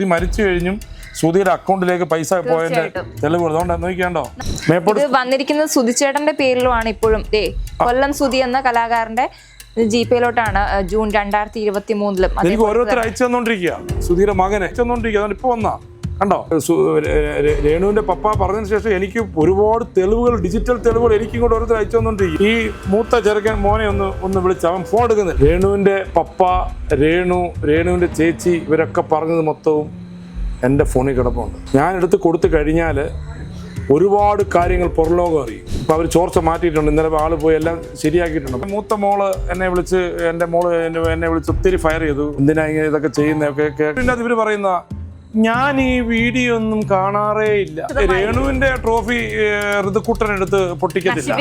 ഇത് മരിച്ചു കഴിഞ്ഞും സുധിയുടെ അക്കൗണ്ടിലേക്ക് പൈസ പോയതിന്റെ. തെളിവ് അതുകൊണ്ട് നോക്കിയാണ്ടോ? മേപ്പോട് വന്നിരിക്കുന്നത് സുധിച്ചേട്ടന്റെ പേരിലുമാണ് ഇപ്പോഴും. ദേ കൊല്ലം സുധി എന്ന കലാകാരന്റെ ജി പേയിലോട്ടാണ് ജൂൺ രണ്ടായിരത്തി ഇരുപത്തി മൂന്നിലും എനിക്ക് ഓരോരുത്തർ അയച്ചു തന്നോണ്ടിരിക്കുക സുധീര മകനെ അയച്ചു തന്നോണ്ടിരിക്കുക അതുകൊണ്ട് ഇപ്പൊ വന്നാ. കണ്ടോ? രേണുവിന്റെ പപ്പ പറഞ്ഞതിന് ശേഷം എനിക്ക് ഒരുപാട് തെളിവുകൾ ഡിജിറ്റൽ തെളിവുകൾ എനിക്ക് ഇങ്ങോട്ട് ഓരോരുത്തർ അയച്ചു തന്നുകൊണ്ടിരിക്കും ഈ മൂത്ത ചെറുക്കൻ മോനെ ഒന്ന് ഒന്ന് വിളിച്ച് അവൻ ഫോൺ എടുക്കുന്നില്ല. രേണുവിന്റെ പപ്പ രേണു രേണുവിന്റെ ചേച്ചി ഇവരൊക്കെ പറഞ്ഞത് മൊത്തവും എന്റെ ഫോണിൽ കിടപ്പുണ്ട്. ഞാൻ എടുത്ത് കൊടുത്തു കഴിഞ്ഞാൽ ഒരുപാട് കാര്യങ്ങൾ പുറലോകം അറിയും. ഇപ്പം അവർ ചോർച്ച മാറ്റിയിട്ടുണ്ട്. ഇന്നലെ ആൾ പോയി എല്ലാം ശരിയാക്കിയിട്ടുണ്ട്. മൂത്ത മോൾ എന്നെ വിളിച്ച് എന്റെ മോൾ എന്നെ വിളിച്ച് ഒത്തിരി ഫയർ ചെയ്തു. എന്തിനാ ഇങ്ങനെ ഇതൊക്കെ ചെയ്യുന്നതൊക്കെ കേ- പിന്നെ അത് ഇവർ പറയുന്ന ഞാൻ ഈ വീഡിയോ ഒന്നും കാണാറേ ഇല്ല. രേണുവിന്റെ ട്രോഫി ഋതുക്കുട്ടൻ എടുത്ത് പൊട്ടിക്കത്തില്ല.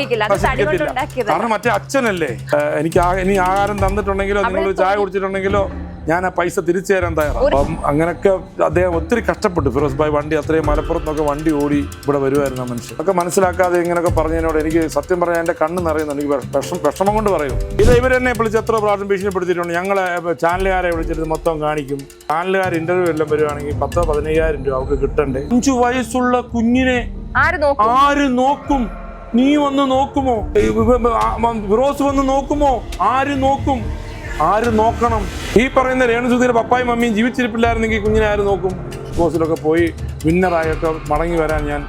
കാരണം മറ്റേ അച്ഛനല്ലേ? എനിക്ക് ഇനി ആഹാരം തന്നിട്ടുണ്ടെങ്കിലോ നിങ്ങൾ ചായ കുടിച്ചിട്ടുണ്ടെങ്കിലോ ഞാൻ ആ പൈസ തിരിച്ചു തരാൻ തയ്യാറാണ്. അപ്പം അങ്ങനെയൊക്കെ അദ്ദേഹം ഒത്തിരി കഷ്ടപ്പെട്ടു ഫിറോസ് ഭായ് വണ്ടി അത്രയും മലപ്പുറത്തൊക്കെ വണ്ടി ഓടി ഇവിടെ വരുമായിരുന്നു ആ മനുഷ്യൻ. ഒക്കെ മനസ്സിലാക്കാതെ ഇങ്ങനെയൊക്കെ പറഞ്ഞതിനോട് എനിക്ക് സത്യം പറഞ്ഞാൽ എന്റെ കണ്ണ് നിറയുന്നു എനിക്ക് വിഷ- വിഷം വിഷമം കൊണ്ട് പറയും. ഇത് ഇവരെന്നെ വിളിച്ച് എത്ര പ്രാവശ്യം ഭീഷണിപ്പെടുത്തിയിട്ടുണ്ട്. ഞങ്ങളെ ചാനലുകാരെ വിളിച്ചിട്ട് മൊത്തം കാണിക്കും. ചാനലുകാർ ഇന്റർവ്യൂ എല്ലാം വരുവാണെങ്കിൽ പത്തോ പതിനയ്യായിരം രൂപ അവർക്ക് കിട്ടണ്ടേ? അഞ്ചു വയസ്സുള്ള കുഞ്ഞിനെ ആര് നോക്കും? നീ വന്ന് നോക്കുമോ? ഫിറോസ് വന്ന് നോക്കുമോ? ആര് നോക്കും? ആര് നോക്കണം? ഈ പറയുന്ന രേണുസുധീരെ പപ്പായും മമ്മിയും ജീവിച്ചിരിപ്പില്ലായിരുന്നെങ്കിൽ കുഞ്ഞിനെ ആര് നോക്കും? കോഴ്സിലൊക്കെ പോയി വിന്നറായിട്ട് മടങ്ങി വരാൻ ഞാൻ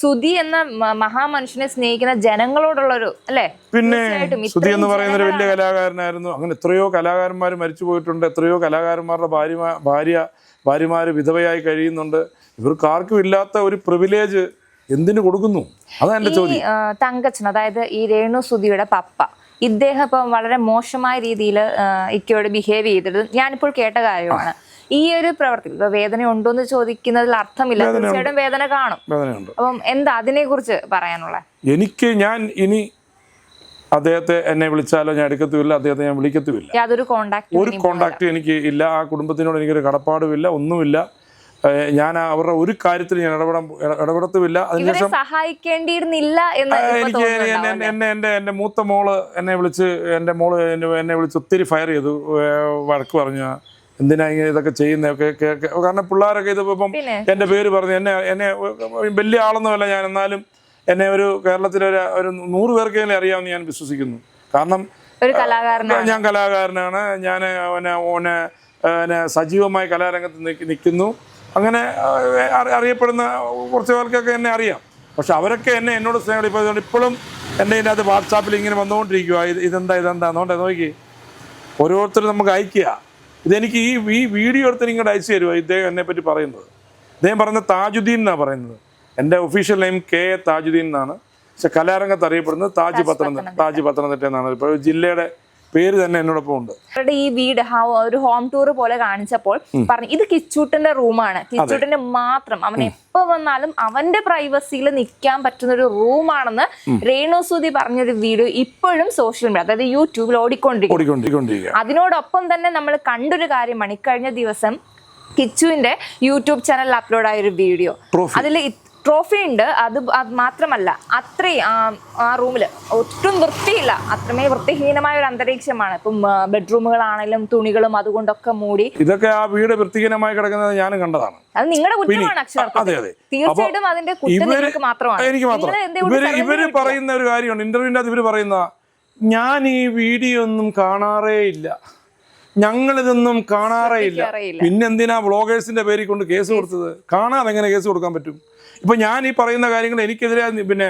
സുധി എന്ന മഹാമനുഷ്യനെ സ്നേഹിക്കുന്ന ജനങ്ങളോടുള്ള ഒരു അല്ലേ? പിന്നെ സുധി എന്ന് പറയുന്ന ഒരു വലിയ കലാകാരനായിരുന്നു. അങ്ങനെ എത്രയോ കലാകാരന്മാർ മരിച്ചു പോയിട്ടുണ്ട്. എത്രയോ കലാകാരന്മാരുടെ ഭാര്യ ഭാര്യ ഭാര്യമാര് വിധവയായി കഴിയുന്നുണ്ട്. ഇവർക്ക് ആർക്കും ഇല്ലാത്ത ഒരു പ്രിവിലേജ് എന്തിനു കൊടുക്കുന്നു? അതാ എന്റെ ചോദ്യം. തങ്കച്ചൻ അതായത് ഈ രേണു സുധിയുടെ പപ്പ. ഇദ്ദേഹം ഇപ്പം വളരെ മോശമായ രീതിയിൽ ഇക്കയോട് ബിഹേവ് ചെയ്തത് ഞാനിപ്പോൾ കേട്ട കാര്യമാണ്. ഈ ഒരു പ്രവർത്തി ഇപ്പൊ വേദന ഉണ്ടോ എന്ന് ചോദിക്കുന്നതിൽ അർത്ഥമില്ല. തീർച്ചയായിട്ടും വേദന കാണും. അപ്പം എന്താ അതിനെ കുറിച്ച് പറയാനുള്ള? എനിക്ക് ഞാൻ ഇനി അദ്ദേഹത്തെ എന്നെ വിളിച്ചാലോ ഞാൻ എടുക്കത്തുമില്ല അദ്ദേഹത്തെ ഞാൻ വിളിക്കത്തുമില്ല. യാതൊരു കോണ്ടാക്ട് ഒരു കോണ്ടാക്റ്റും എനിക്ക് ഇല്ല. ആ കുടുംബത്തിനോട് എനിക്കൊരു കടപ്പാടുമില്ല ഒന്നുമില്ല. ഞാൻ അവരുടെ ഒരു കാര്യത്തിൽ ഞാൻ ഇടപെടാൻ ഇടപെടത്തുമില്ല. അതിനുശേഷം സഹായിക്കേണ്ടിയിരുന്നില്ല എനിക്ക് എന്നെ എന്റെ എന്റെ എന്റെ മൂത്ത മോൾ എന്നെ വിളിച്ച് എന്റെ മോൾ എന്നെ വിളിച്ച് ഒത്തിരി ഫയർ ചെയ്തു. വഴക്ക് പറഞ്ഞു. എന്തിനാ ഇങ്ങനെ ഇതൊക്കെ കേ- കാരണം പിള്ളേരൊക്കെ ഇത് ഇപ്പം എന്റെ എന്റെ പേര് പറഞ്ഞു എന്നെ എന്നെ വലിയ ആളൊന്നുമല്ല ഞാൻ. എന്നാലും എന്നെ ഒരു കേരളത്തിലെ ഒരു ഒരു നൂറ് പേർക്ക് എന്നെ അറിയാമെന്ന് ഞാൻ വിശ്വസിക്കുന്നു. കാരണം ഞാൻ കലാകാരനാണ്. ഞാൻ ഓനെ പിന്നെ സജീവമായി കലാരംഗത്ത് നിൽക്കുന്നു. അങ്ങനെ അറിയപ്പെടുന്ന കുറച്ച് പേർക്കൊക്കെ എന്നെ അറിയാം. പക്ഷെ അവരൊക്കെ എന്നെ എന്നോട് സ്നേഹം ഇപ്പോൾ ഇപ്പോഴും എന്റെ ഇതിനകത്ത് വാട്സാപ്പിൽ ഇങ്ങനെ വന്നുകൊണ്ടിരിക്കുക ഇത് ഇതെന്താ ഇതെന്താ അതുകൊണ്ട് നോക്കി. ഓരോരുത്തരും നമുക്ക് അയക്കുക ഇതെനിക്ക് ഈ ഈ വീഡിയോ എടുത്ത് നിങ്ങളുടെ അയച്ചു തരുമോ ഇദ്ദേഹം എന്നെ പറ്റി പറയുന്നത്. ഇദ്ദേഹം പറയുന്നത് താജുദ്ദീൻ എന്നാണ് പറയുന്നത്. എന്റെ official name K A Thajudheen എന്നാണ്. പക്ഷെ കലാരംഗത്ത് അറിയപ്പെടുന്നത് താജ് പത്തനംതിട്ട. താജ് പത്തനംതിട്ട എന്നാണ്. ഇപ്പോൾ ജില്ലയുടെ പേര് തന്നെ എന്നോടൊപ്പം ഉണ്ട്. അവരുടെ ഈ വീട് ഒരു ഹോം ടൂർ പോലെ കാണിച്ചപ്പോൾ പറഞ്ഞു ഇത് കിച്ചൂട്ടന്റെ റൂമാണ് കിച്ചൂട്ടിന്റെ മാത്രം അവൻ എപ്പോ വന്നാലും അവന്റെ പ്രൈവസിയിൽ നിൽക്കാൻ പറ്റുന്ന ഒരു റൂമാണെന്ന് രേണു സൂതി പറഞ്ഞൊരു വീഡിയോ ഇപ്പോഴും സോഷ്യൽ മീഡിയ അതായത് യൂട്യൂബിൽ ഓടിക്കൊണ്ടിരിക്കും. അതിനോടൊപ്പം തന്നെ നമ്മൾ കണ്ടൊരു കാര്യമാണ് ഇക്കഴിഞ്ഞ ദിവസം കിച്ചുവിന്റെ യൂട്യൂബ് ചാനലിൽ അപ്ലോഡ് ആയ ഒരു വീഡിയോ. അതിൽ ട്രോഫി ഉണ്ട് അത് അത് മാത്രമല്ല അത്രയും ആ- റൂമിൽ ഒട്ടും വൃത്തിയില്ല. അത്രമേ വൃത്തിഹീനമായ ഒരു അന്തരീക്ഷമാണ്. ഇപ്പം ബെഡ്റൂമുകളാണെങ്കിലും തുണികളും അതുകൊണ്ടൊക്കെ മൂടി. ഇതൊക്കെ ആ വീട് വൃത്തിഹീനമായി കിടക്കുന്നത് ഞാനും കണ്ടതാണ്. അത് നിങ്ങളുടെ കുറ്റമാണ്. തീർച്ചയായിട്ടും അതിന്റെ കുറ്റം മാത്രമാണ്. എനിക്ക് മാത്രം. ഇവർ? പറയുന്ന ഒരു കാര്യമുണ്ട്. ഇന്റർവ്യൂവിന്റെ അത് ഇവർ പറയുന്ന ഞാൻ ഈ വീഡിയോ ഒന്നും കാണാറേ ഇല്ല ഞങ്ങൾ ഇതൊന്നും കാണാറേ ഇല്ല. പിന്നെ പിന്നെന്തിനാ ബ്ലോഗേഴ്സിന്റെ പേരിൽ കൊണ്ട് കേസ് കൊടുത്തത്? കാണാതെ എങ്ങനെ കേസ് കൊടുക്കാൻ പറ്റും? ഇപ്പൊ ഞാൻ ഈ പറയുന്ന കാര്യങ്ങൾ എനിക്കെതിരെ പിന്നെ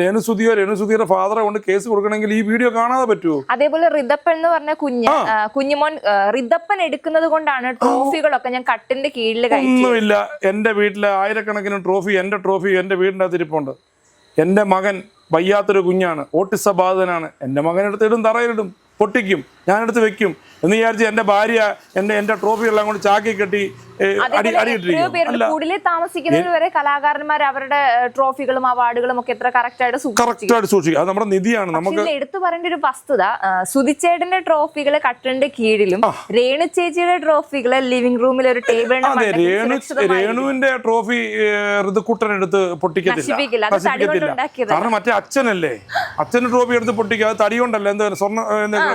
രേണുസുതിയോ രേണുസുതിയുടെ ഫാദറെ കൊണ്ട് കേസ് കൊടുക്കണമെങ്കിൽ ഈ വീഡിയോ കാണാതെ പറ്റുമോ അതേപോലെ റിതപ്പൻ എന്ന് പറഞ്ഞ കുഞ്ഞ് കുഞ്ഞുമോൻ റിതപ്പൻ എടുക്കുന്നത് കൊണ്ടാണ് ട്രോഫികളൊക്കെ ഞാൻ കട്ടിന്റെ കീഴിൽ ഒന്നുമില്ല. എന്റെ വീട്ടിലെ ആയിരക്കണക്കിന് ട്രോഫി എന്റെ ട്രോഫി എന്റെ വീടിന്റെ അതിരിപ്പുണ്ട് എന്റെ മകൻ വയ്യാത്തൊരു കുഞ്ഞാണ് ഓട്ടിസ ബാധിതനാണ് എന്റെ മകൻ എടുത്തിടും തറയിലിടും പൊട്ടിക്കും. ഞാനെടുത്ത് വെക്കും. എന്ന് വിചാരിച്ച് എന്റെ ഭാര്യ എന്റെ എന്റെ ട്രോഫി എല്ലാം കൊണ്ട് ചാക്കി കെട്ടി അടി അടിയിട്ടിരിക്കും കലാകാരന്മാർ അവരുടെ ട്രോഫികളും അവാർഡുകളും ഒക്കെ എത്ര കറക്റ്റ് ആയിട്ട് സൂക്ഷിച്ചു. കറക്റ്റായിട്ട് സൂക്ഷിക്കും അത് നമ്മുടെ നിധിയാണ്. നമുക്ക് എടുത്തു പറയേണ്ട ഒരു വസ്തുത സുധിച്ചേട്ടന്റെ ട്രോഫികൾ കട്ടിലിന്റെ കീഴിലും രേണു ചേച്ചിയുടെ ട്രോഫികൾ ലിവിംഗ് റൂമിൽ ഒരു ടേബിളിന് രേണു രേണുവിന്റെ ട്രോഫി ഋതുക്കുട്ടൻ എടുത്ത് പൊട്ടിക്കത്തില്ല. കാരണം മറ്റേ അച്ഛനല്ലേ? അച്ഛന്റെ ട്രോഫി എടുത്ത് പൊട്ടിക്കുക. തടി കൊണ്ടല്ലേ എന്താ സ്വർണ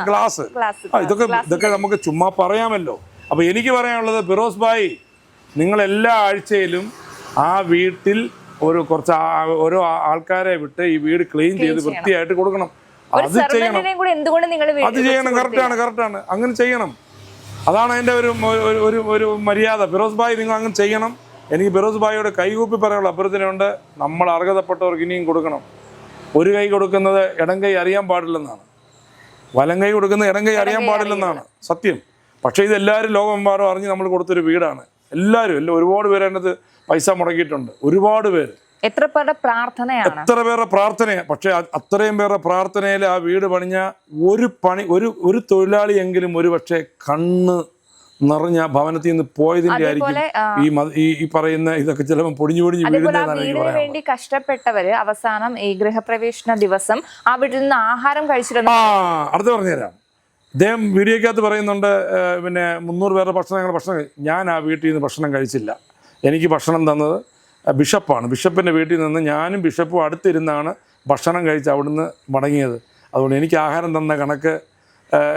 ഗ്ലാസ്. ഇതൊക്കെ ഇതൊക്കെ നമുക്ക് ചുമ്മാ പറയാമല്ലോ. അപ്പോൾ എനിക്ക് പറയാനുള്ളത് ഫിറോസ് ഭായി നിങ്ങൾ എല്ലാ ആഴ്ചയിലും ആ വീട്ടിൽ ഒരു കുറച്ച് ഓരോ ആൾക്കാരെ വിട്ട് ഈ വീട് ക്ലീൻ ചെയ്ത് വൃത്തിയായിട്ട് കൊടുക്കണം. അത് ചെയ്യണം. അത് ചെയ്യണം. കറക്റ്റാണ് കറക്റ്റാണ്. അങ്ങനെ ചെയ്യണം. അതാണ് അതിന്റെ ഒരു ഒരു- ഒരു ഒരു മര്യാദ. ഫിറോസ് ഭായ് നിങ്ങൾ അങ്ങനെ ചെയ്യണം. എനിക്ക് ഫിറോസ് ഭായിയോട് കൈകൂപ്പി പറയാനുള്ള അഭ്യർത്ഥനയുണ്ട്. നമ്മൾ അർഹതപ്പെട്ടവർക്ക് ഇനിയും കൊടുക്കണം. ഒരു കൈ കൊടുക്കുന്നത് ഇടം കൈ അറിയാൻ പാടില്ലെന്നാണ്. വലം കൈ കൊടുക്കുന്ന ഇടം കൈ അറിയാൻ പാടില്ലെന്നാണ് സത്യം. പക്ഷേ ഇത് എല്ലാവരും ലോകമെമ്പാടും അറിഞ്ഞ് നമ്മൾ കൊടുത്തൊരു വീടാണ്. എല്ലാവരും എല്ലാം ഒരുപാട് പേര് അതിനകത്ത് പൈസ മുടക്കിയിട്ടുണ്ട്. ഒരുപാട് പേര്. എത്ര പേരുടെ പ്രാർത്ഥനയാണ്? എത്ര പേരുടെ പ്രാർത്ഥനയാണ് പക്ഷെ അത്രയും പേരുടെ പ്രാർത്ഥനയിൽ ആ വീട് പണിഞ്ഞ ഒരു പണി ഒരു ഒരു തൊഴിലാളിയെങ്കിലും ഒരു പക്ഷേ കണ്ണ് നിറഞ്ഞ ഭവനത്തിൽ നിന്ന് പോയതിന്റെ ആയിരിക്കും ഈ ഈ പറയുന്ന ഇതൊക്കെ ചിലപ്പോൾ പൊടിഞ്ഞു പൊടിഞ്ഞു വീടിന് വേണ്ടി കഷ്ടപ്പെട്ടവര് അവസാനം ഈ ഗൃഹപ്രവേശന ദിവസം ആ വീട്ടിൽ നിന്ന് ആഹാരം കഴിച്ചിരുന്നു. ആ അടുത്ത് പറഞ്ഞുതരാം. അദ്ദേഹം വീഡിയോക്കകത്ത് പറയുന്നുണ്ട് പിന്നെ മുന്നൂറ് പേരുടെ ഭക്ഷണം ഞങ്ങൾ ഭക്ഷണം ഞാൻ ആ വീട്ടിൽ നിന്ന് ഭക്ഷണം കഴിച്ചില്ല. എനിക്ക് ഭക്ഷണം തന്നത് ബിഷപ്പാണ്. ബിഷപ്പിന്റെ വീട്ടിൽ നിന്ന് ഞാനും ബിഷപ്പും അടുത്തിരുന്നാണ് ഭക്ഷണം കഴിച്ച് അവിടുന്ന് മടങ്ങിയത്. അതുകൊണ്ട് എനിക്ക് ആഹാരം തന്ന കണക്ക്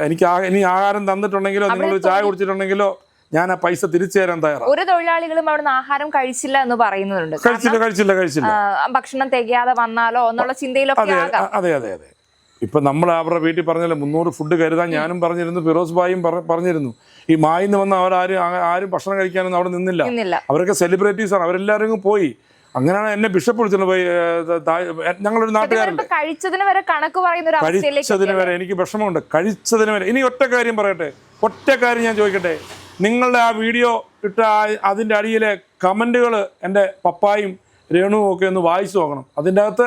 എനിക്ക് ഇനി ആഹാരം തന്നിട്ടുണ്ടെങ്കിലോ നിങ്ങൾ ചായ കുടിച്ചിട്ടുണ്ടെങ്കിലോ ഞാൻ ആ പൈസ തിരിച്ചു തരാൻ തയ്യാറാണ് ഒരു തൊഴിലാളികളും അവിടുന്ന് ആഹാരം കഴിച്ചില്ല എന്ന് പറയുന്നുണ്ട്. കഴിച്ചില്ല കഴിച്ചില്ല കഴിച്ചില്ല. ഭക്ഷണം തികയാതെ വന്നാലോ എന്നുള്ള ചിന്തയിലൊക്കെ അതെ അതെ അതെ അതെ. ഇപ്പൊ നമ്മൾ അവരുടെ വീട്ടിൽ പറഞ്ഞല്ലോ മുന്നൂറ് ഫുഡ് കരുതാൻ ഞാനും പറഞ്ഞിരുന്നു ഫിറോസ് ഭായും പറഞ്ഞിരുന്നു. ഈ മായിന്ന് വന്ന അവരാരും ആരും ഭക്ഷണം കഴിക്കാനൊന്നും അവിടെ നിന്നില്ല. അവരൊക്കെ സെലിബ്രിറ്റീസ് ആണ്. അവരെല്ലാവരും പോയി. അങ്ങനെയാണ് എന്നെ ബിഷപ്പ് വിളിച്ചത് പോയി ഞങ്ങളൊരു നാട്ടുകാരും കഴിച്ചതിന് വരെ കണക്ക് പറയുന്ന കഴിച്ചതിന് വരെ എനിക്ക് വിഷമമുണ്ട്. കഴിച്ചതിന് വരെ. ഇനി ഒറ്റ കാര്യം പറയട്ടെ. ഒറ്റ കാര്യം ഞാൻ ചോദിക്കട്ടെ. നിങ്ങളുടെ ആ വീഡിയോ ഇട്ട അതിന്റെ അടിയിലെ കമന്റുകൾ എന്റെ പപ്പായും രേണുവും ഒക്കെ ഒന്ന് വായിച്ചു നോക്കണം. അതിന്റെ അകത്ത്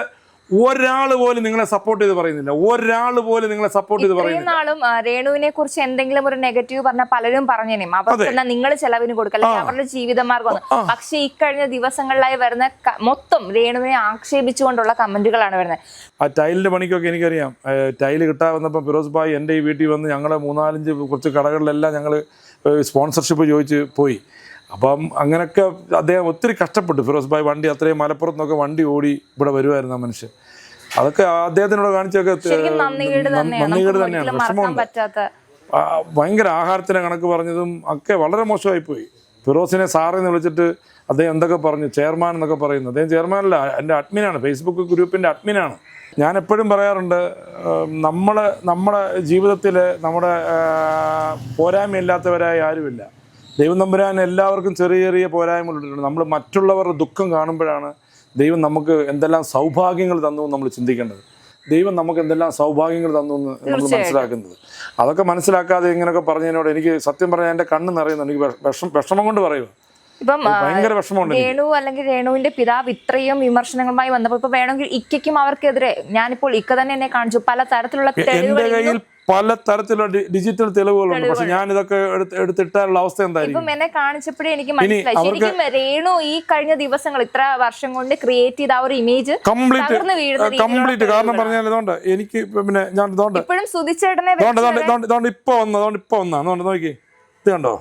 ഒരാൾ പോലും നിങ്ങളെ സപ്പോർട്ട് ചെയ്ത് പറയുന്നില്ല. ഒരാൾ പോലും നിങ്ങളെ സപ്പോർട്ട് ചെയ്ത് പറയുന്നില്ല. നാളും രേണുവിനെ കുറിച്ച് എന്തെങ്കിലും ഒരു നെഗറ്റീവ് പറഞ്ഞ പലരും പറഞ്ഞേനും. അവർക്ക് നിങ്ങൾ ചെലവിന് കൊടുക്കുക. അല്ലെങ്കിൽ അവരുടെ ജീവിതമാർഗം പക്ഷെ ഇക്കഴിഞ്ഞ ദിവസങ്ങളിലായി വരുന്ന മൊത്തം രേണുവിനെ ആക്ഷേപിച്ചുകൊണ്ടുള്ള കമന്റുകളാണ് വരുന്നത്. ആ ടൈലിന്റെ പണിക്കൊക്കെ എനിക്കറിയാം. ടൈൽ കിട്ടാൻ വന്നപ്പോൾ ഫിറോസ് ഭായ് എന്റെ ഈ വീട്ടിൽ വന്ന് ഞങ്ങളെ മൂന്നാലഞ്ച് കുറച്ച് കടകളിലെല്ലാം ഞങ്ങൾ സ്പോൺസർഷിപ്പ് ചോദിച്ച് പോയി. അപ്പം അങ്ങനെയൊക്കെ അദ്ദേഹം ഒത്തിരി കഷ്ടപ്പെട്ടു. ഫിറോസ് ഭായ് വണ്ടി അത്രയും മലപ്പുറത്ത് നിന്നൊക്കെ വണ്ടി ഓടി ഇവിടെ വരുമായിരുന്നു ആ മനുഷ്യൻ. അതൊക്കെ അദ്ദേഹത്തിനോട് കാണിച്ചൊക്കെ നന്ദികേട് നന്ദി- തന്നെയാണ്. വിഷമമുണ്ട്. ഭയങ്കര ആഹാരത്തിന് കണക്ക് പറഞ്ഞതും ഒക്കെ വളരെ മോശമായി പോയി ഫിറോസിനെ സാറെന്ന് വിളിച്ചിട്ട് അദ്ദേഹം എന്തൊക്കെ പറഞ്ഞു? ചെയർമാൻ എന്നൊക്കെ പറയുന്നു. അദ്ദേഹം ചെയർമാനല്ല എന്റെ അഡ്മിനാണ്. ഫേസ്ബുക്ക് ഗ്രൂപ്പിന്റെ അഡ്മിനാണ്. ഞാൻ എപ്പോഴും പറയാറുണ്ട് നമ്മൾ നമ്മുടെ ജീവിതത്തിൽ നമ്മുടെ പോരായ്മയില്ലാത്തവരായി ആരുമില്ല. ദൈവം നമ്പുരാൻ എല്ലാവർക്കും ചെറിയ ചെറിയ പോരായ്മകളുണ്ട് നമ്മൾ മറ്റുള്ളവരുടെ ദുഃഖം കാണുമ്പോഴാണ് ദൈവം നമുക്ക് എന്തെല്ലാം സൗഭാഗ്യങ്ങൾ തന്നു നമ്മൾ ചിന്തിക്കേണ്ടത്. ദൈവം നമുക്ക് എന്തെല്ലാം സൗഭാഗ്യങ്ങൾ തന്നു എന്ന് നമ്മൾ മനസ്സിലാക്കുന്നത് അതൊക്കെ മനസ്സിലാക്കാതെ ഇങ്ങനെയൊക്കെ പറഞ്ഞതിനോട് എനിക്ക് സത്യം പറഞ്ഞാൽ എന്റെ കണ്ണ് നിറയുന്നു എനിക്ക് വിഷ- വിഷം വിഷമം കൊണ്ട് പറയുക ഇപ്പം എനിക്ക്. അല്ലെങ്കിൽ രേണുവിന്റെ പിതാവ് ഇത്രയും വിമർശനങ്ങളുമായി വന്നപ്പോൾ ഇപ്പൊ വേണമെങ്കിൽ ഇക്കും അവർക്കെതിരെ ഞാനിപ്പോൾ ഇക്ക തന്നെ എന്നെ കാണിച്ചു. പല തരത്തിലുള്ള തെളിവുകൾ പല തരത്തിലുള്ള ഡിജിറ്റൽ തെളിവുകളുണ്ട്. പക്ഷെ ഞാൻ ഇതൊക്കെ എടുത്തിട്ടുള്ള അവസ്ഥ എന്തായിരിക്കും? എന്നെ കാണിച്ചപ്പോഴേ എനിക്ക് മനസ്സിലായി. ശരിക്കും രേണു ഈ കഴിഞ്ഞ ദിവസങ്ങൾ ഇത്ര വർഷം കൊണ്ട് ക്രിയേറ്റ് ചെയ്ത ആ ഒരു ഇമേജ് കംപ്ലീറ്റ് കംപ്ലീറ്റ് കാരണം പറഞ്ഞാൽ ഇതുകൊണ്ട് എനിക്ക് പിന്നെ ഞാൻ ഇതുകൊണ്ട് ഇപ്പോഴും സുധിച്ചേട്ടനെ ഇതുകൊണ്ട് ഇപ്പൊ വന്നു അതുകൊണ്ട് ഇപ്പൊ വന്നാ അതുകൊണ്ട് നോക്കി. ഇത് കണ്ടോ?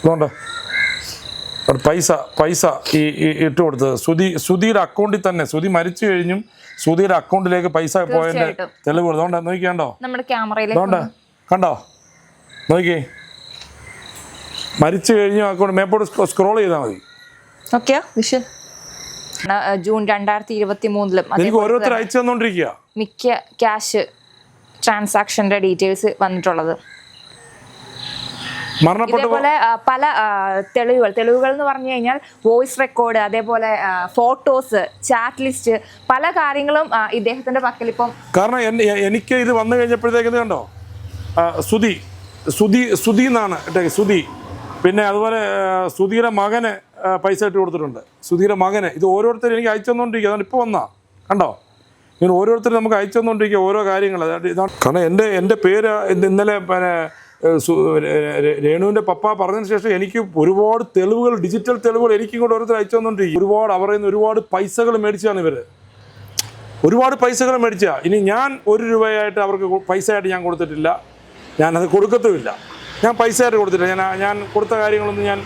ഇതുകൊണ്ട് പൈസ പൈസ ഈ ഈ ഇട്ട് കൊടുത്തത് സുധി സുധിയുടെ അക്കൗണ്ടിൽ തന്നെ സുധി മരിച്ചു കഴിഞ്ഞും സുധിയുടെ അക്കൗണ്ടിലേക്ക് പൈസ പോയതിന്റെ തെളിവുകൾ തെളിവ് അതുകൊണ്ട് നോക്കിയാണ്ടോ അതുകൊണ്ട് കണ്ടോ? നോക്കി. മരിച്ചു കഴിഞ്ഞു അക്കൗണ്ട് മേപ്പോട്ട് സ്ക്രോൾ ചെയ്താൽ മതി. ജൂൺ രണ്ടായിരത്തി ഇരുപത്തി മൂന്നിലും ഓരോരുത്തർ അയച്ചു തന്നോണ്ടിരിക്കുക മിക്ക ക്യാഷ് ട്രാൻസാക്ഷന്റെ ഡീറ്റെയിൽസ് വന്നിട്ടുള്ളത്. ഇതേപോലെ പല തെളിവുകൾ തെളിവുകൾ എന്ന് പറഞ്ഞു കഴിഞ്ഞാൽ വോയിസ് റെക്കോർഡ് അതേപോലെ ഫോട്ടോസ് ചാറ്റ് ലിസ്റ്റ് പല കാര്യങ്ങളും ഇദ്ദേഹത്തിന്റെ പക്കൽ ഇപ്പം കാരണം എനിക്ക് ഇത് വന്നു കഴിഞ്ഞപ്പോഴത്തേക്ക് ഇത് കണ്ടോ? സുധി സുധി സുധി എന്നാണ് സുധി. പിന്നെ അതുപോലെ സുധീരെ മകന് പൈസ ഇട്ട് കൊടുത്തിട്ടുണ്ട്. സുധീരെ മകന് ഇത് ഓരോരുത്തരും എനിക്ക് അയച്ചു തന്നുകൊണ്ടിരിക്കുക അതുകൊണ്ട് ഇപ്പോൾ വന്നാ കണ്ടോ? ഇങ്ങനെ ഓരോരുത്തരും നമുക്ക് അയച്ചു തന്നുകൊണ്ടിരിക്കുക ഓരോ കാര്യങ്ങൾ. കാരണം എന്റെ എന്റെ പേര് ഇന്നലെ പിന്നെ രേണുവിന്റെ പപ്പ പറഞ്ഞതിന് ശേഷം എനിക്ക് ഒരുപാട് തെളിവുകൾ ഡിജിറ്റൽ തെളിവുകൾ എനിക്കും കൂടെ ഓരോരുത്തർ അയച്ചു തന്നുകൊണ്ടിരിക്കും ഒരുപാട് അവർ നിന്ന് ഒരുപാട് പൈസകൾ മേടിച്ചാണ് ഇവർ ഒരുപാട് പൈസകൾ മേടിച്ച. ഇനി ഞാൻ ഒരു രൂപയായിട്ട് അവർക്ക് പൈസ പൈസയായിട്ട് ഞാൻ കൊടുത്തിട്ടില്ല. ഞാനത് കൊടുക്കത്തുമില്ല. ഞാൻ പൈസയായിട്ട് കൊടുത്തിട്ടില്ല. ഞാൻ ഞാൻ കൊടുത്ത കാര്യങ്ങളൊന്നും ഞാൻ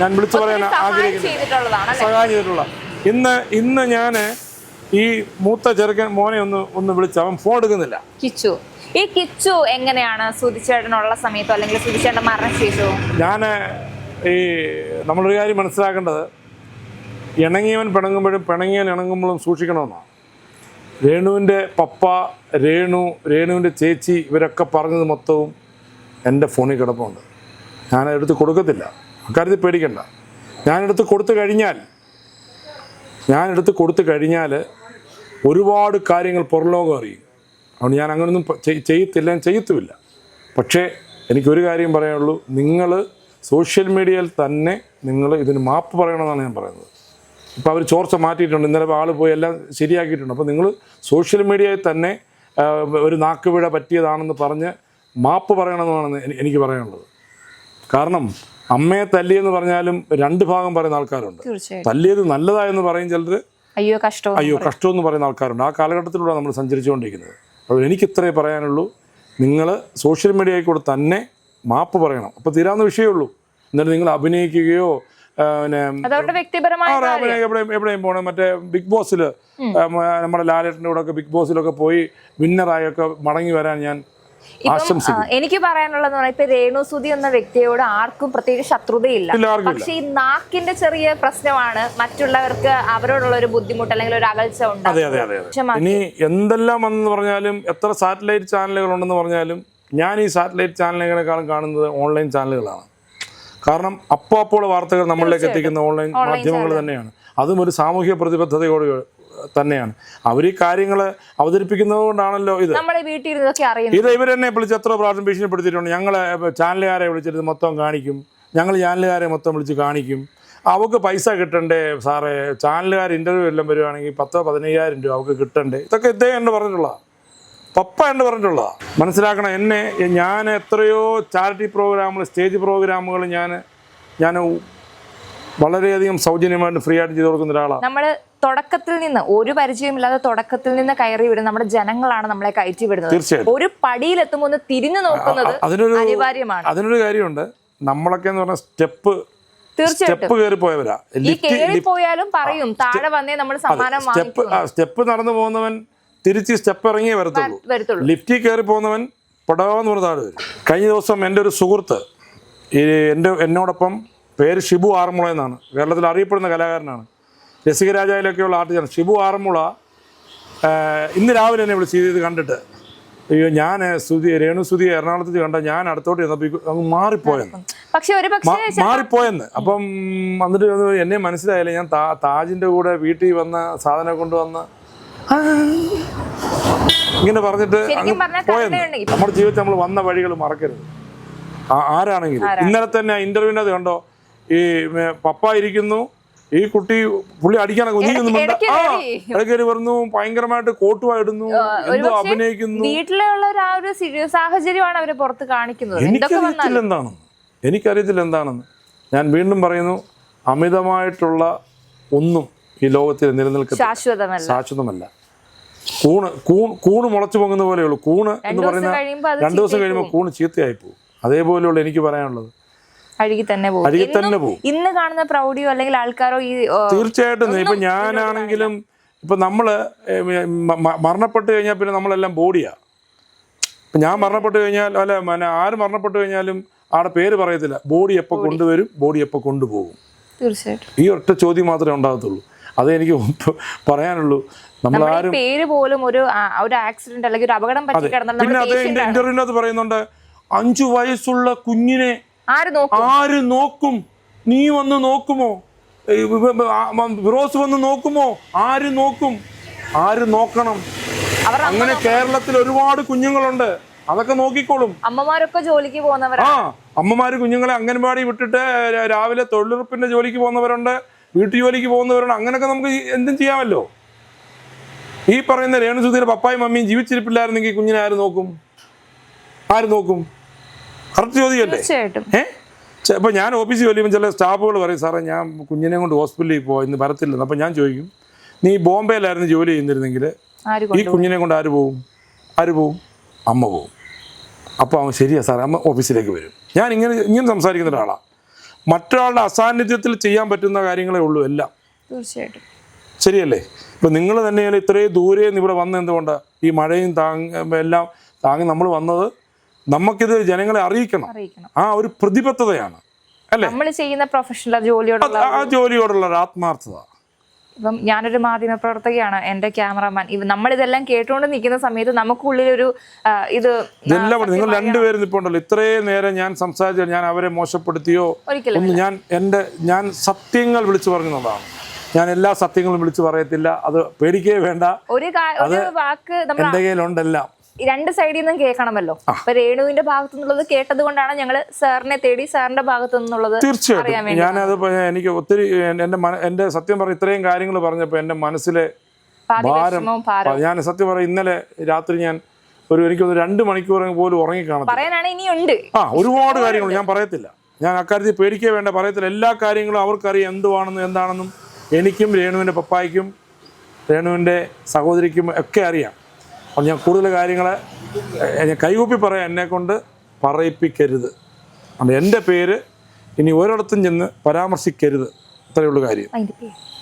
ഞാൻ വിളിച്ചു പറയാൻ ആഗ്രഹിക്കുന്നില്ല. സഹായം ചെയ്തിട്ടുള്ള. ഇന്ന് ഇന്ന് ഞാൻ ഈ മൂത്ത ചെറുക്കൻ മോനെ ഒന്ന് ഒന്ന് വിളിച്ച് അവൻ ഫോൺ എടുക്കുന്നില്ല. കിച്ചു. ഈ കിച്ചു എങ്ങനെയാണ് സുധിച്ചേട്ടനുള്ള സമയത്തോ അല്ലെങ്കിൽ സുധിച്ചേട്ടൻ മരണശേഷവും ഞാൻ ഈ നമ്മളൊരു കാര്യം മനസ്സിലാക്കേണ്ടത് ഇണങ്ങിയവൻ പിണങ്ങുമ്പോഴും പിണങ്ങിയവൻ ഇണങ്ങുമ്പോഴും സൂക്ഷിക്കണമെന്നാണ് രേണുവിന്റെ പപ്പ രേണു രേണുവിന്റെ ചേച്ചി ഇവരൊക്കെ പറഞ്ഞത് മൊത്തവും എന്റെ ഫോണിൽ കിടപ്പുണ്ട്. ഞാൻ എടുത്ത് കൊടുക്കത്തില്ല. അക്കാര്യത്തിൽ പേടിക്കണ്ട. ഞാനെടുത്ത് കൊടുത്തു കഴിഞ്ഞാൽ ഞാനെടുത്ത് കൊടുത്തു കഴിഞ്ഞാൽ ഒരുപാട് കാര്യങ്ങൾ പുറലോകം അറിയും. അതുകൊണ്ട് ഞാൻ അങ്ങനൊന്നും ചെയ്യത്തില്ല ചെയ്യത്തുമില്ല. പക്ഷേ എനിക്കൊരു കാര്യം പറയാനുള്ളൂ. നിങ്ങൾ സോഷ്യൽ മീഡിയയിൽ തന്നെ നിങ്ങൾ ഇതിന് മാപ്പ് പറയണമെന്നാണ് ഞാൻ പറയുന്നത്. ഇപ്പോൾ അവർ ചോർച്ച മാറ്റിയിട്ടുണ്ട്. ഇന്നലെ ആൾ പോയി എല്ലാം ശരിയാക്കിയിട്ടുണ്ട്. അപ്പോൾ നിങ്ങൾ സോഷ്യൽ മീഡിയയിൽ തന്നെ ഒരു നാക്കുപിഴ പറ്റിയതാണെന്ന് പറഞ്ഞ് മാപ്പ് പറയണമെന്നാണ് എനിക്ക് പറയാനുള്ളത്. കാരണം അമ്മയെ തല്ലിയെന്ന് പറഞ്ഞാലും രണ്ട് ഭാഗം പറയുന്ന ആൾക്കാരുണ്ട്. തല്ലിയത് നല്ലതായെന്ന് പറയും ചിലർ അയ്യോ കഷ്ടം അയ്യോ കഷ്ടം എന്ന് പറയുന്ന ആൾക്കാരുണ്ട്. ആ കാലഘട്ടത്തിലൂടെ നമ്മൾ സഞ്ചരിച്ചുകൊണ്ടിരിക്കുന്നത്. അപ്പോൾ എനിക്ക് ഇത്രേ പറയാനുള്ളൂ. നിങ്ങൾ സോഷ്യൽ മീഡിയയിൽ കൂടെ തന്നെ മാപ്പ് പറയണം. അപ്പോൾ തീരാവുന്ന വിഷയമേ ഉള്ളൂ. എന്നിട്ട് നിങ്ങൾ അഭിനയിക്കുകയോ പിന്നെ എവിടെയും എവിടെയും പോകണം. മറ്റേ ബിഗ് ബോസിൽ നമ്മുടെ ലാലേട്ടന്റെ കൂടെ ഒക്കെ ബിഗ് ബോസിലൊക്കെ പോയി വിന്നറായൊക്കെ മടങ്ങി വരാൻ ഞാൻ ഇപ്പം എനിക്ക് പറയാനുള്ളതെന്ന് പറഞ്ഞാൽ ഇപ്പൊ രേണുസുതി എന്ന വ്യക്തിയോട് ആർക്കും പ്രത്യേകിച്ച് ശത്രുതയില്ല. പക്ഷെ ഈ നാക്കിന്റെ ചെറിയ പ്രശ്നമാണ് മറ്റുള്ളവർക്ക് അവരോടുള്ള ഒരു ബുദ്ധിമുട്ട് അല്ലെങ്കിൽ ഒരു അകൽച്ച ഉണ്ടാകും ഇനി എന്തെല്ലാം എന്ന് പറഞ്ഞാലും എത്ര സാറ്റലൈറ്റ് ചാനലുകൾ ഉണ്ടെന്ന് പറഞ്ഞാലും ഞാൻ ഈ സാറ്റലൈറ്റ് ചാനലുകളെക്കാളും കാണുന്നത് ഓൺലൈൻ ചാനലുകളാണ്. കാരണം അപ്പോൾ അപ്പോൾ വാർത്തകൾ നമ്മളിലേക്ക് എത്തിക്കുന്ന ഓൺലൈൻ മാധ്യമങ്ങൾ തന്നെയാണ്. അതും ഒരു സാമൂഹ്യ പ്രതിബദ്ധതയോട് തന്നെയാണ്. അവർ ഈ കാര്യങ്ങൾ അവതരിപ്പിക്കുന്നത് കൊണ്ടാണല്ലോ ഇത്. നമ്മളെ ഇവർ തന്നെ ഇത് വിളിച്ച് എത്ര പ്രാവശ്യം ഭീഷണിപ്പെടുത്തിയിട്ടുണ്ട്. ഞങ്ങളെ ചാനലുകാരെ വിളിച്ചിട്ട് ഇത് മൊത്തം കാണിക്കും. ഞങ്ങൾ ചാനലുകാരെ മൊത്തം വിളിച്ച് കാണിക്കും. അവർക്ക് പൈസ കിട്ടണ്ടേ സാറേ? ചാനലുകാർ ഇന്റർവ്യൂ എല്ലാം വരുവാണെങ്കിൽ പത്തോ പതിനയ്യായിരം രൂപ അവർക്ക് കിട്ടണ്ടേ? ഇതൊക്കെ ഇദ്ദേഹം എന്ന് പറഞ്ഞിട്ടുള്ള പപ്പ എന്ന് പറഞ്ഞിട്ടുള്ള മനസ്സിലാക്കണം എന്നെ ഞാൻ എത്രയോ ചാരിറ്റി പ്രോഗ്രാമുകൾ സ്റ്റേജ് പ്രോഗ്രാമുകൾ ഞാൻ ഞാൻ വളരെയധികം സൗജന്യമായിട്ട് ഫ്രീ ആയിട്ട് ചെയ്ത് കൊടുക്കുന്ന ഒരാളാണ് നമ്മൾ തുടക്കത്തിൽ നിന്ന് ഒരു പരിചയമില്ലാതെ തുടക്കത്തിൽ നിന്ന് കയറി വിടുന്ന നമ്മുടെ ജനങ്ങളാണ് നമ്മളെ കയറ്റി വിടുന്നത്. തീർച്ചയായും ഒരു പടിയിലെത്തുമ്പോൾ ഒന്ന് തിരിഞ്ഞു നോക്കുന്നത് അതിനൊരു അനിവാര്യമാണ്. അതിനൊരു കാര്യമുണ്ട്. നമ്മളൊക്കെ എന്ന് പറഞ്ഞ സ്റ്റെപ്പ് സ്റ്റെപ്പ് കയറി പോയവരാ പോയാലും പറയും താഴെ വന്നേ നമ്മൾ സമ്മാനം സ്റ്റെപ്പ് സ്റ്റെപ്പ് നടന്നു പോകുന്നവൻ തിരിച്ച് സ്റ്റെപ്പ് ഇറങ്ങിയേ വരത്തുള്ളൂ. വരത്തുള്ളൂ. ലിഫ്റ്റിൽ കയറി പോകുന്നവൻ പടവാന്ന് പറഞ്ഞ താഴെ വരും. കഴിഞ്ഞ ദിവസം എന്റെ ഒരു സുഹൃത്ത് ഈ എന്റെ എന്നോടൊപ്പം പേര് ഷിബു ആറന്മുള എന്നാണ്. കേരളത്തിൽ അറിയപ്പെടുന്ന കലാകാരനാണ്. രസികരാജായിലൊക്കെയുള്ള ആർട്ടിസ്റ്റാണ്. ഷിബു ആറന്മുള ഇന്ന് രാവിലെ എന്നെ വിളിച്ച് ഇത് കണ്ടിട്ട് അയ്യോ ഞാൻ സ്തുതി രേണു സ്തുതി എറണാകുളത്ത് കണ്ട ഞാൻ അടുത്തോട്ട് ചെന്നപ്പോൾ അങ്ങ് മാറിപ്പോയെന്ന്. മാറിപ്പോയെന്ന്. അപ്പം വന്നിട്ട് എന്നെ മനസ്സിലായില്ല. ഞാൻ താ താജിന്റെ കൂടെ വീട്ടിൽ വന്ന സാധനം കൊണ്ടുവന്ന് ഇങ്ങനെ പറഞ്ഞിട്ട് പോയെന്ന്. നമ്മുടെ ജീവിതത്തിൽ നമ്മൾ വന്ന വഴികൾ മറക്കരുത്. ആരാണെങ്കിലും. ഇന്നലെ തന്നെ ഇന്റർവ്യൂവിനത് കണ്ടോ? ഈ പപ്പ ഇരിക്കുന്നു ഈ കുട്ടി പുള്ളി അടിക്കാനൊക്കെ ഒന്നിക്കുന്നുണ്ട് ആ കയറി. ഇടയ്ക്ക് വരുന്നു. ഭയങ്കരമായിട്ട് കോട്ടുവായിടുന്നു എന്തോ അഭിനയിക്കുന്നു. വീട്ടിലുള്ള ആ ഒരു സാഹചര്യമാണ് അവർ പുറത്ത് കാണിക്കുന്നത്. എനിക്കറിയത്തില്ല എന്താണെന്ന് എനിക്കറിയത്തില്ല എന്താണെന്ന്. ഞാൻ വീണ്ടും പറയുന്നു അമിതമായിട്ടുള്ള ഒന്നും ഈ ലോകത്തിൽ നിലനിൽക്കുന്ന ശാശ്വതമല്ല. കൂണ് കൂൺ കൂണ് മുളച്ചു പൊങ്ങുന്ന പോലെയുള്ളൂ. കൂണ് എന്ന് പറയുന്ന രണ്ടു ദിവസം കഴിയുമ്പോൾ കൂണ് ചീത്തയായി പോകും. അതേപോലെയുള്ള എനിക്ക് പറയാനുള്ളത്. അഴുകി തന്നെ പോകും. അഴുകി തന്നെ പോകും. ഇന്ന് കാണുന്ന പ്രൗഢിയോ അല്ലെങ്കിൽ ആൾക്കാരോ ഈ തീർച്ചയായിട്ടും ഇപ്പൊ ഞാനാണെങ്കിലും ഇപ്പൊ നമ്മൾ മരണപ്പെട്ട് കഴിഞ്ഞാൽ പിന്നെ നമ്മളെല്ലാം ബോഡിയാ. ഇപ്പൊ ഞാൻ മരണപ്പെട്ട് കഴിഞ്ഞാൽ അല്ല ആര് മരണപ്പെട്ട് കഴിഞ്ഞാലും ആടെ പേര് പറയത്തില്ല. ബോഡി എപ്പോൾ കൊണ്ടുവരും ബോഡി എപ്പോൾ കൊണ്ടുപോകും. തീർച്ചയായിട്ടും. ഈ ഒറ്റ ചോദ്യം മാത്രമേ ഉണ്ടാകത്തുള്ളൂ. അതേ എനിക്ക് പറയാനുള്ളൂ. നമ്മൾ ആരും പേര് പോലും ഒരു ഒരു ആക്സിഡന്റ് അല്ലെങ്കിൽ ഒരു അപകടം പറ്റി കിടന്നാൽ പിന്നെ അതേ ഇന്റർവ്യൂവിനകത്ത് പറയുന്നുണ്ട് അഞ്ചു വയസ്സുള്ള കുഞ്ഞിനെ ആര് നോക്കും? ആര് നോക്കും? നീ വന്ന് നോക്കുമോ? ഫിറോസ് വന്ന് നോക്കുമോ? ആര് നോക്കും? ആര് നോക്കണം? അങ്ങനെ കേരളത്തിൽ ഒരുപാട് കുഞ്ഞുങ്ങളുണ്ട്. അതൊക്കെ നോക്കിക്കോളും. അമ്മമാരൊക്കെ ജോലിക്ക് പോകുന്നവരാ. ആ അമ്മമാര് കുഞ്ഞുങ്ങളെ അംഗൻവാടി വിട്ടിട്ട് രാവിലെ തൊഴിലുറപ്പിന്റെ ജോലിക്ക് പോകുന്നവരുണ്ട് വീട്ടു ജോലിക്ക് പോകുന്നവരുണ്ട്. അങ്ങനെയൊക്കെ നമുക്ക് എന്തും ചെയ്യാമല്ലോ. ഈ പറയുന്ന രേണുസുധീര പപ്പായും മമ്മിയും ജീവിച്ചിരിപ്പില്ലായിരുന്നെങ്കിൽ കുഞ്ഞിനെ ആര് നോക്കും? ആര് നോക്കും? കറക്റ്റ് ചോദ്യമല്ലേ ഏഹ് ഏ? ഞാൻ ഓഫീസിൽ വലിയ ചില സ്റ്റാഫുകൾ പറയും സാറേ ഞാൻ കുഞ്ഞിനെ കൊണ്ട് ഹോസ്പിറ്റലിൽ പോയി ഇന്ന് വരത്തില്ലെന്ന്. അപ്പൊ ഞാൻ ചോദിക്കും നീ ബോംബെയിലായിരുന്നു ജോലി ചെയ്യുന്നിരുന്നെങ്കിൽ ഈ കുഞ്ഞിനെ കൊണ്ട് ആര് പോവും? ആര് പോവും? അമ്മ പോവും. അപ്പോൾ അവൻ ശരിയാ സാറേ അമ്മ ഓഫീസിലേക്ക് വരും. ഞാൻ ഇങ്ങനെ ഇങ്ങനെ സംസാരിക്കുന്ന ഒരാളാണ് മറ്റൊരാളുടെ അസാന്നിധ്യത്തിൽ ചെയ്യാൻ പറ്റുന്ന കാര്യങ്ങളേ ഉള്ളൂ എല്ലാം. തീർച്ചയായിട്ടും. ശരിയല്ലേ? ഇപ്പം നിങ്ങൾ തന്നെയാണ് ഇത്രയും ദൂരെ നിന്ന് ഇവിടെ വന്നത് എന്തുകൊണ്ടാണ് ഈ മഴയും താങ് എല്ലാം താങ്ങി നമ്മൾ വന്നത് നമുക്കിത് ജനങ്ങളെ അറിയിക്കണം. ആ ഒരു പ്രതിബദ്ധതയാണ്. അല്ലേ? നമ്മൾ ചെയ്യുന്ന പ്രൊഫഷണൽ ജോലിയോടുള്ള ആ ജോലിയോടുള്ള ഒരു ആത്മാർത്ഥത. ഇപ്പം ഞാനൊരു മാധ്യമ പ്രവർത്തകയാണ് എന്റെ ക്യാമറമാൻ. ഇവ നമ്മളിതെല്ലാം കേട്ടുകൊണ്ട് നിൽക്കുന്ന സമയത്ത് നമുക്കുള്ളിൽ ഒരു ഇത് ഇതെല്ലാം നിങ്ങൾ രണ്ടുപേരും ഇപ്പോൾ ഉണ്ടല്ലോ ഇത്രയും നേരം ഞാൻ സംസാരിച്ച ഞാൻ അവരെ മോശപ്പെടുത്തിയോ? ഒരിക്കലും ഞാൻ എന്റെ ഞാൻ സത്യങ്ങൾ വിളിച്ചു പറഞ്ഞതാണ്. ഞാൻ എല്ലാ സത്യങ്ങളും വിളിച്ചു പറയത്തില്ല. അത് പേടിക്കേ വേണ്ട. ഒരു വാക്ക് നമ്മൾ എന്റെ കയ്യിലുണ്ടെല്ലാം രണ്ട് സൈഡിൽ നിന്നും കേൾക്കണമല്ലോ. അപ്പൊ രേണുവിന്റെ ഭാഗത്തു നിന്നുള്ളത് കേട്ടത് കൊണ്ടാണ് ഞങ്ങൾ സാറിനെ തേടി സാറിന്റെ ഭാഗത്തു നിന്നുള്ളത് തീർച്ചയായിട്ടും ഞാനത് എനിക്ക് ഒത്തിരി എന്റെ എന്റെ സത്യം പറഞ്ഞ ഇത്രയും കാര്യങ്ങൾ പറഞ്ഞപ്പോൾ എന്റെ മനസ്സിലെ ഭാരം ഞാൻ സത്യം പറയും ഇന്നലെ രാത്രി ഞാൻ ഒരു എനിക്ക് രണ്ട് മണിക്കൂർ പോലും ഉറങ്ങി കാണാം ആ ഒരുപാട് കാര്യങ്ങൾ ഞാൻ പറയത്തില്ല. ഞാൻ അക്കാര്യത്തിൽ പേടിക്കേ വേണ്ട പറയത്തില്ല. എല്ലാ കാര്യങ്ങളും അവർക്കറിയാം എന്തുവാണെന്നും എന്താണെന്നും എനിക്കും രേണുവിന്റെ പപ്പായ്ക്കും രേണുവിന്റെ സഹോദരിക്കും ഒക്കെ അറിയാം. അപ്പോൾ ഞാൻ കൂടുതൽ കാര്യങ്ങൾ ഞാൻ കൈകൂപ്പി പറയാൻ എന്നെ കൊണ്ട് പറയിപ്പിക്കരുത്. അപ്പം എന്റെ പേര് ഇനി ഒരിടത്തും ചെന്ന് പരാമർശിക്കരുത്. അത്രയേ ഉള്ളൂ കാര്യം.